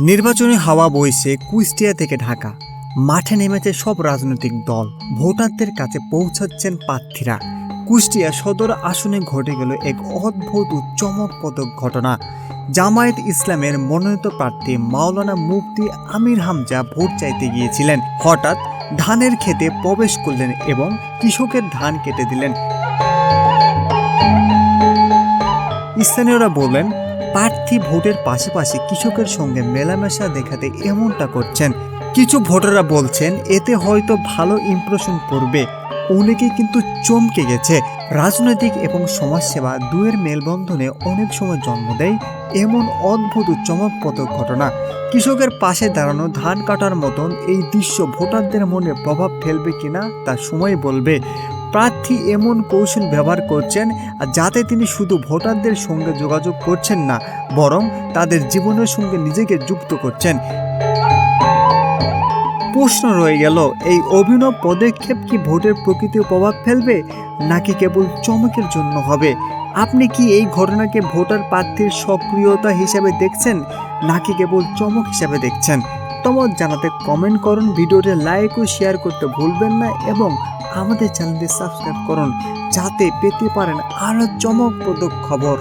নির্বাচনী হাওয়া বইছে কুষ্টিয়া থেকে ঢাকা। মাঠে নেমেছে সব রাজনৈতিক দল। ভোটারদের কাছে পৌঁছাচ্ছেন প্রার্থীরা। কুষ্টিয়া সদর আসনে ঘটে গেল এক অদ্ভুত ও চমকপ্রদ ঘটনা। জামায়াত ইসলামের মনোনীত প্রার্থী মাওলানা মুফতি আমির হামজা ভোট চাইতে গিয়েছিলেন। হঠাৎ ধানের খেতে প্রবেশ করলেন এবং কৃষকের ধান কেটে দিলেন। স্থানীয়রা বললেন, প্রার্থী ভোটের পাশাপাশি কৃষকের সঙ্গে মেলামেশা দেখাতে এমনটা করছেন। কিছু ভোটাররা বলছেন, এতে হয়তো ভালো ইমপ্রেশন পড়বে। অনেকেই কিন্তু চমকে গেছে। রাজনৈতিক এবং সমাজসেবা দুয়ের মেলবন্ধনে অনেক সময় জন্ম দেয় এমন অদ্ভুত চমকপ্রদ ঘটনা। কৃষকের পাশে দাঁড়ানো ধান কাটার মতন এই দৃশ্য ভোটারদের মনে প্রভাব ফেলবে কিনা তা সময় বলবে। প্রার্থী এমন কৌশল ব্যবহার করছেন যাতে তিনি শুধু ভোটারদের সঙ্গে যোগাযোগ করছেন না, বরং তাদের জীবনের সঙ্গে নিজেকে যুক্ত করছেন। প্রশ্ন রয়ে গেল, এই অভিনব পদক্ষেপ কি ভোটের প্রকৃতি প্রভাব ফেলবে, নাকি কেবল চমকের জন্য হবে? আপনি কি এই ঘটনাকে ভোটার প্রার্থীর সক্রিয়তা হিসাবে দেখছেন, নাকি কেবল চমক হিসাবে দেখছেন? মতামত জানাতে কমেন্ট করুন। ভিডিওটি লাইক ও শেয়ার করতে ভুলবেন না এবং আমাদের চ্যানেলটি সাবস্ক্রাইব করুন। যাতে পেতে পারেন আরও চমকপ্রদ খবর।